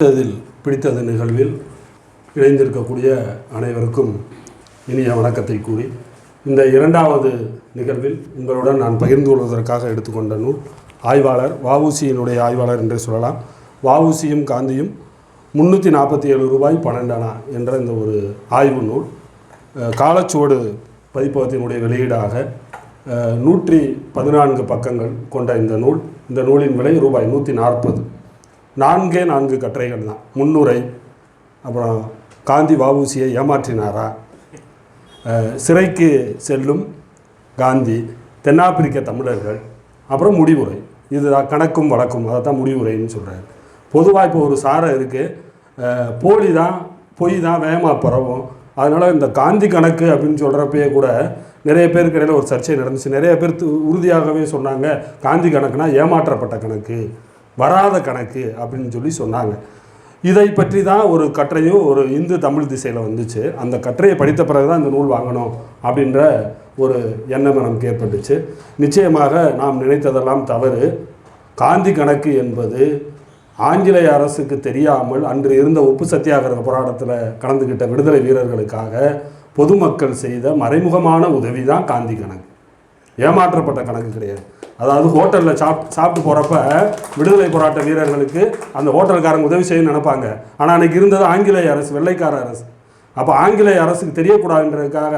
பிடித்ததில் பிடித்தது நிகழ்வில் இணைந்திருக்கக்கூடிய அனைவருக்கும் இனிய வணக்கத்தை கூறி இந்த இரண்டாவது நிகழ்வில் உங்களுடன் நான் பகிர்ந்து கொள்வதற்காக எடுத்துக்கொண்ட நூல் ஆய்வாளர் வவுசியினுடைய ஆய்வாளர் என்றே சொல்லலாம். வவுசியும் காந்தியும் முந்நூற்றி நாற்பத்தி ஏழு ரூபாய் பன்னெண்டனா என்ற இந்த ஒரு ஆய்வு நூல் காலச்சுவடு பதிப்பகத்தினுடைய வெளியீடாக நூற்றி பதினான்கு பக்கங்கள் கொண்ட இந்த நூல். இந்த நூலின் விலை ரூபாய் நூற்றி நாற்பது. நான்கே நான்கு கட்டுரைகள் தான் முன்னுரை அப்புறம் காந்தி வாவூசியை ஏமாற்றினாரா? சிறைக்கு செல்லும் காந்தி தென்னாப்பிரிக்க தமிழர்கள் அப்புறம் முடிவுரை. இதுதான் கணக்கும் வழக்கும் அதை தான் முடிவுரைன்னு சொல்கிறாரு பொதுவாக இப்போ ஒரு சாரை இருக்குது போலி தான் பொய் தான் வேகமாக பரவும். அதனால் இந்த காந்தி கணக்கு அப்படின்னு சொல்கிறப்பயே கூட நிறைய பேருக்கு இடையில ஒரு சர்ச்சை நடந்துச்சு. நிறைய பேர் உறுதியாகவே சொன்னாங்க காந்தி கணக்குனா ஏமாற்றப்பட்ட கணக்கு. வராத கணக்கு அப்படின்னு சொல்லி சொன்னாங்க. இதை பற்றி தான் ஒரு கட்டுரையும் ஒரு இந்து தமிழ் திசையில் வந்துச்சு. அந்த கட்டுரையை படித்த பிறகு தான் இந்த நூல் வாங்கணும் அப்படின்ற ஒரு எண்ணம் நமக்கு ஏற்பட்டுச்சு. நிச்சயமாக நாம் நினைத்ததெல்லாம் தவறு. காந்தி கணக்கு என்பது ஆங்கிலேய அரசுக்கு தெரியாமல் அன்று இருந்த உப்பு சத்தியாகிரக போராட்டத்தில் கலந்துக்கிட்ட விடுதலை வீரர்களுக்காக பொதுமக்கள் செய்த மறைமுகமான உதவி தான் காந்தி கணக்கு. ஏமாற்றப்பட்ட கணக்கு கிடையாது. அதாவது ஹோட்டலில் சாப் சாப்பிட்டு போகிறப்ப விடுதலை போராட்ட வீரர்களுக்கு அந்த ஹோட்டல்காரங்க உதவி செய்யணும்னு நினைப்பாங்க. ஆனால் அன்றைக்கி இருந்தது ஆங்கிலேய அரசு வெள்ளைக்கார அரசு. அப்போ ஆங்கிலேய அரசுக்கு தெரியக்கூடாதுன்றதுக்காக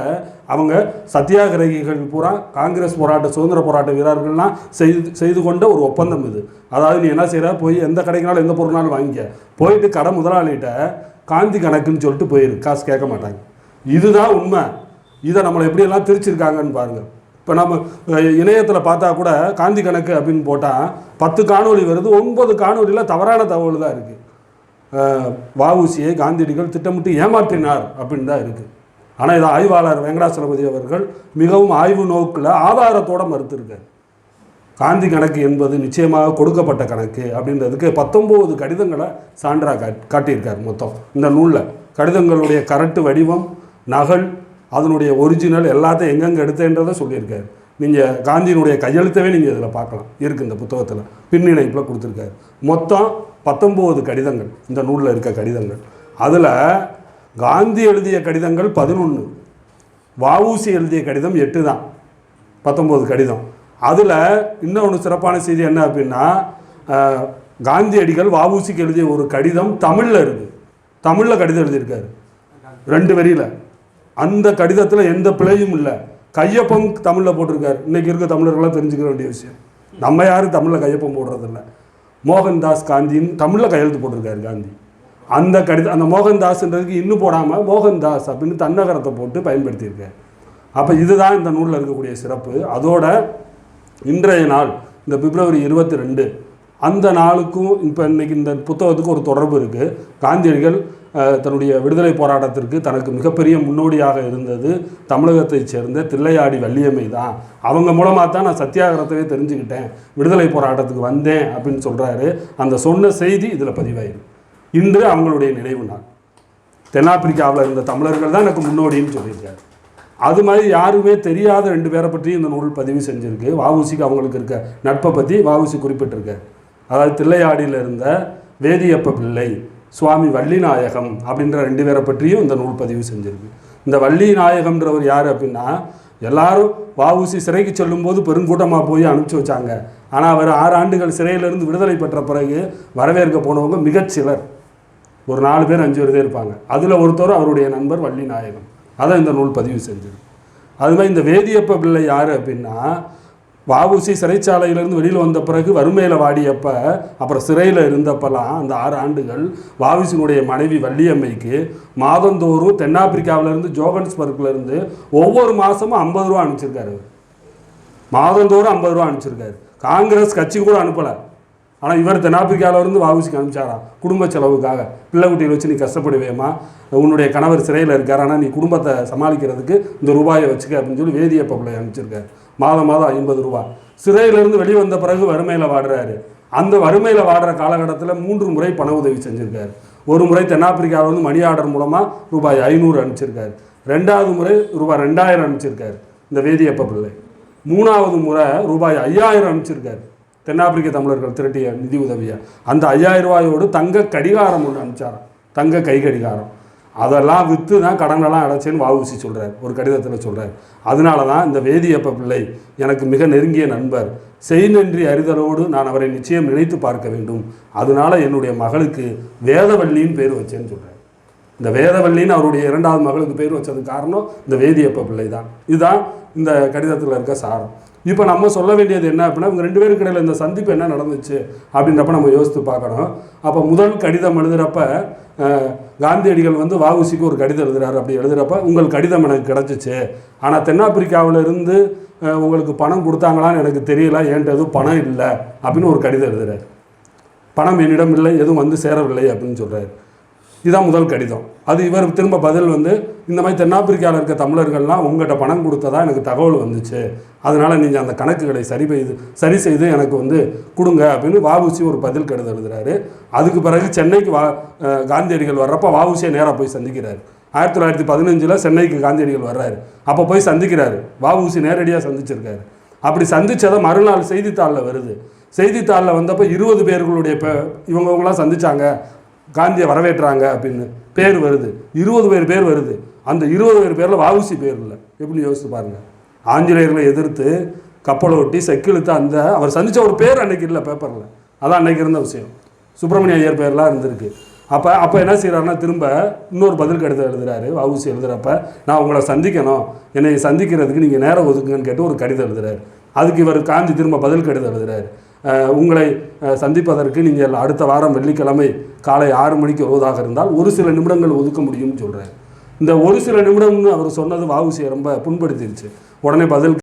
அவங்க சத்தியாகிரகிகள் பூரா காங்கிரஸ் போராட்ட சுதந்திர போராட்ட வீரர்கள்லாம் செய்து செய்து கொண்ட ஒரு ஒப்பந்தம் இது. அதாவது நீ என்ன செய்கிற போய் எந்த கடைக்குனாலும் எந்த பொருள்னாலும் வாங்கிக்க. போயிட்டு கடை முதலாளிகிட்ட காந்தி கணக்குன்னு சொல்லிட்டு போயிரு. காசு கேட்க மாட்டாங்க. இதுதான் உண்மை. இதை நம்மளை எப்படியெல்லாம் திரிச்சிருக்காங்கன்னு பாருங்கள் இப்போ நம்ம இணையத்தில் பார்த்தா கூட காந்தி கணக்கு அப்படின்னு போட்டால் பத்து காணொளி வருது ஒன்பது காணொலியில் தவறான தகவல் தான் இருக்குது வஉசியை காந்தியடிகள் திட்டமிட்டு ஏமாற்றினார் அப்படின்னு தான் இருக்குது ஆனால் இதை ஆய்வாளர் வெங்கடாசலபதி அவர்கள் மிகவும் ஆய்வு நோக்கில் ஆதாரத்தோட மறுத்திருக்கார். காந்தி கணக்கு என்பது நிச்சயமாக கொடுக்கப்பட்ட கணக்கு அப்படின்றதுக்கு பத்தொம்போது கடிதங்களை சான்றாக காட் காட்டியிருக்கார் மொத்தம். இந்த நூலில் கடிதங்களுடைய கரட்டு வடிவம் நகல் அதனுடைய ஒரிஜினல் எல்லாத்தையும் எங்கெங்கே எடுத்தேன்றதை சொல்லியிருக்காரு. நீங்கள் காந்தியினுடைய கையெழுத்தவே நீங்கள் இதில் பார்க்கலாம். இருக்குது இந்த புத்தகத்தில். பின்னிணைப்பில் கொடுத்துருக்காரு. மொத்தம் பத்தொம்போது கடிதங்கள். இந்த நூலில் இருக்க கடிதங்கள். அதில் காந்தி எழுதிய கடிதங்கள் பதினொன்று வஉசி எழுதிய கடிதம் எட்டு தான். பத்தொம்போது கடிதம். அதில் இன்னொன்று சிறப்பான செய்தி என்ன அப்படின்னா காந்தியடிகள் வஉசிக்கு எழுதிய ஒரு கடிதம் தமிழில் இருக்குது தமிழில் கடிதம் எழுதியிருக்காரு. ரெண்டு வரியில். அந்த கடிதத்தில் எந்த பிழையும் இல்லை. கையொப்பம் தமிழில் போட்டிருக்கார். இன்றைக்கி இருக்க தமிழர்களாக தெரிஞ்சுக்க வேண்டிய விஷயம். நம்ம யாரும் தமிழில் கையொப்பம் போடுறதில்ல. மோகன்தாஸ் காந்தின்னு தமிழில் கையெழுத்து போட்டிருக்காரு காந்தி. அந்த கடிதம் அந்த மோகன்தாஸ்ன்றதுக்கு இன்னும் போடாமல் மோகன்தாஸ் அப்படின்னு தன்னகரத்தை போட்டு பயன்படுத்தியிருக்காரு. அப்போ இதுதான் இந்த நூலில் இருக்கக்கூடிய சிறப்பு. அதோட இன்றைய நாள் இந்த பிப்ரவரி இருபத்தி ரெண்டு அந்த நாளுக்கும் இப்போ இன்றைக்கி இந்த புத்தகத்துக்கு ஒரு தொடர்பு இருக்குது காந்தியடிகள் தன்னுடைய விடுதலை போராட்டத்திற்கு தனக்கு மிகப்பெரிய முன்னோடியாக இருந்தது தமிழகத்தைச் சேர்ந்த தில்லையாடி வள்ளியம்மை தான். அவங்க மூலமாக தான் நான் சத்தியாகிரகத்தவே தெரிஞ்சுக்கிட்டேன். விடுதலை போராட்டத்துக்கு வந்தேன் அப்படின்னு சொல்கிறாரு அந்த சொன்ன செய்தி இதில் பதிவாயிருக்கு இன்று அவங்களுடைய நினைவு நாள். தென்னாப்பிரிக்காவில் இருந்த தமிழர்கள் தான் எனக்கு முன்னோடின்னு சொல்லியிருக்காரு. அது மாதிரி யாருமே தெரியாத ரெண்டு பேரை பற்றி இந்த நூல் பதிவு செஞ்சுருக்கு. வஉசிக்கு அவங்களுக்கு இருக்க நட்பை பற்றி வஉசி குறிப்பிட்டிருக்காரு. அதாவது தில்லையாடியில் இருந்த வேதியப்ப பிள்ளை சுவாமி வள்ளிநாயகம் அப்படின்ற ரெண்டு பேரை பற்றியும் இந்த நூல் பதிவு செஞ்சிருக்கு. இந்த வள்ளிநாயகம்ன்றவர் யார் அப்படின்னா எல்லாரும் வஉசி சிறைக்கு செல்லும்போது பெருங்கூட்டமாக போய் அனுப்பிச்சி வச்சாங்க. ஆனால் அவர் ஆறு ஆண்டுகள் சிறையிலிருந்து விடுதலை பெற்ற பிறகு வரவேற்க போனவங்க மிகச்சிலர். ஒரு நாலு பேர் அஞ்சு பேர் தான் இருப்பாங்க. அதில் ஒருத்தர் அவருடைய நண்பர் வள்ளி நாயகம் அதை இந்த நூல் பதிவு செஞ்சிருக்கு அது மாதிரி இந்த வேதியப்ப பிள்ளை யார் அப்படின்னா வஉசி சிறைச்சாலையிலேருந்து வெளியில் வந்த பிறகு வறுமையில் வாடியப்ப அப்புறம் சிறையில் இருந்தப்பெல்லாம் அந்த ஆறு ஆண்டுகள் வாவுசினுடைய மனைவி வள்ளியம்மைக்கு மாதந்தோறும் தென்னாப்பிரிக்காவிலேருந்து ஜோகன்ஸ்பர்க்லேருந்து ஒவ்வொரு மாதமும் ஐம்பது ரூபா அனுப்பிச்சிருக்காரு. மாதந்தோறும் ஐம்பது ரூபா அனுப்பிச்சிருக்காரு. காங்கிரஸ் கட்சி கூட அனுப்பலை. ஆனால் இவர் தென்னாப்பிரிக்காவிலேருந்து இருந்து வஉசிக்கு அனுப்பிச்சாராம். குடும்ப செலவுக்காக. பிள்ளை குட்டியில் வச்சு நீ கஷ்டப்படுவேமா உன்னுடைய கணவர் சிறையில் இருக்கார். ஆனால் நீ குடும்பத்தை சமாளிக்கிறதுக்கு இந்த ரூபாயை வச்சுக்க அப்படின்னு சொல்லி வேதியப்ப பிள்ளை அனுப்பிச்சிருக்காரு. மாதம் மாதம் ஐம்பது ரூபா. சிறையிலேருந்து வெளியே வந்த பிறகு வறுமையில் வாடுறாரு. அந்த வறுமையில் வாடுற காலகட்டத்தில் மூன்று முறை பண உதவி செஞ்சுருக்காரு. ஒரு முறை தென்னாப்பிரிக்காவில் வந்து மணி ஆர்டர் மூலமாக ரூபாய் ஐநூறு அனுப்பிச்சிருக்காரு. ரெண்டாவது முறை ரூபாய் ரெண்டாயிரம் அனுப்பிச்சிருக்காரு. இந்த வேதியப்ப பிள்ளை. மூணாவது முறை ரூபாய் ஐயாயிரம் அனுப்பிச்சிருக்காரு. தென்னாப்பிரிக்க தமிழர்கள் திரட்டிய நிதி உதவியை? அந்த ஐயாயிரம் ரூபாயோடு தங்க கடிகாரம் ஒன்று அனுப்பிச்சாராம். தங்க கை கடிகாரம். அதெல்லாம் விற்று தான் கடனெல்லாம் அடைச்சேன்னு வாவுசி சொல்கிறார் ஒரு கடிதத்தில் சொல்கிறார் அதனால தான் இந்த வேதியப்ப பிள்ளை எனக்கு மிக நெருங்கிய நண்பர். செய் நன்றி அறிதலோடு நான் அவரை நிச்சயம் நினைத்து பார்க்க வேண்டும். அதனால என்னுடைய மகளுக்கு வேதவள்ளின்னு பேர் வச்சேன்னு சொல்கிறார் இந்த வேதவள்ளின்னு அவருடைய இரண்டாவது மகளுக்கு பேர் வச்சதுக்கு காரணம் இந்த வேதியப்ப பிள்ளை தான் இதுதான் இந்த கடிதத்தில் இருக்க சாரம். இப்போ நம்ம சொல்ல வேண்டியது என்ன அப்படின்னா இவங்க ரெண்டு பேருக்கு இடையில் இந்த சந்திப்பு என்ன நடந்துச்சு அப்படின்றப்ப நம்ம யோசித்து பார்க்கணும். அப்போ முதல் கடிதம் எழுதுகிறப்ப காந்தியடிகள் வந்து வாவுசிக்கு ஒரு கடிதம் எழுதுறாரு அப்படி எழுதுகிறப்ப உங்கள் கடிதம் எனக்கு கிடச்சிச்சு. ஆனால் தென்னாப்பிரிக்காவிலிருந்து உங்களுக்கு பணம் கொடுத்தாங்களான்னு எனக்கு தெரியல. என்கிட்ட எதுவும் பணம் இல்லை. அப்படின்னு ஒரு கடிதம் எழுதுறாரு. பணம் என்னிடம் இல்லை. எதுவும் வந்து சேரவில்லை. அப்படின்னு சொல்கிறாரு இதுதான் முதல் கடிதம். அது இவர் திரும்ப பதில் வந்து இந்த மாதிரி தென்னாப்பிரிக்காவில் இருக்க தமிழர்கள்லாம் உங்கள்கிட்ட பணம் கொடுத்ததா எனக்கு தகவல் வந்துச்சு. அதனால் நீங்கள் அந்த கணக்குகளை சரி செய்து சரி செய்து எனக்கு வந்து கொடுங்க அப்படின்னு வாவுசி ஒரு பதில் கடிதம் எழுதுறாரு. அதுக்கு பிறகு சென்னைக்கு வா காந்தியடிகள் வர்றப்ப வாவுசியை நேராக போய் சந்திக்கிறாரு. ஆயிரத்தி தொள்ளாயிரத்தி பதினஞ்சில் சென்னைக்கு காந்தியடிகள் வர்றாரு. அப்போ போய் சந்திக்கிறாரு. வாவுசி நேரடியாக சந்திச்சிருக்காரு. அப்படி சந்தித்ததை மறுநாள் செய்தித்தாளில் வருது. செய்தித்தாளில் வந்தப்போ இருபது பேர்களுடைய இவங்கவுங்களாம் இவங்கவங்களாம் சந்திச்சாங்க. காந்தியை வரவேற்றாங்க அப்படின்னு பேர் வருது. இருபது பேர் பேர் வருது. அந்த இருபது பேர் பேரில் வாவுசி பேர் இல்லை. எப்படி யோசிச்சு பாருங்கள் ஆங்கிலேயர்களை எதிர்த்து கப்பலை ஒட்டி செக்கிழுத்து அந்த அவர் சந்தித்த ஒரு பேர் அன்னைக்கு இல்லை பேப்பரில் அதான் அன்னைக்கு இருந்த விஷயம். சுப்பிரமணிய ஐயர் பேர்லாம் இருந்திருக்கு. அப்போ அப்போ என்ன செய்கிறாருன்னா திரும்ப இன்னொரு பதில் கடிதம் எழுதுறாரு. வவுசி எழுதுறப்ப நான் உங்களை சந்திக்கணும். என்னை சந்திக்கிறதுக்கு நீங்கள் நேரம் ஒதுக்குங்கன்னு கேட்டு ஒரு கடிதம் எழுதுறாரு. அதுக்கு இவர் காந்தி திரும்ப பதில் கடிதம் எழுதுறாரு. உங்களை அஹ், சந்திப்பதற்கு நீங்கள் அடுத்த வாரம் வெள்ளிக்கிழமை காலை ஆறு மணிக்கு வருவதாக இருந்தால் ஒரு சில நிமிடங்கள் ஒதுக்க முடியும்னு சொல்கிறார் இந்த ஒரு சில நிமிடம்னு அவர் சொன்னது வாவுசியை ரொம்ப புண்படுத்திருச்சு. உடனே பதில்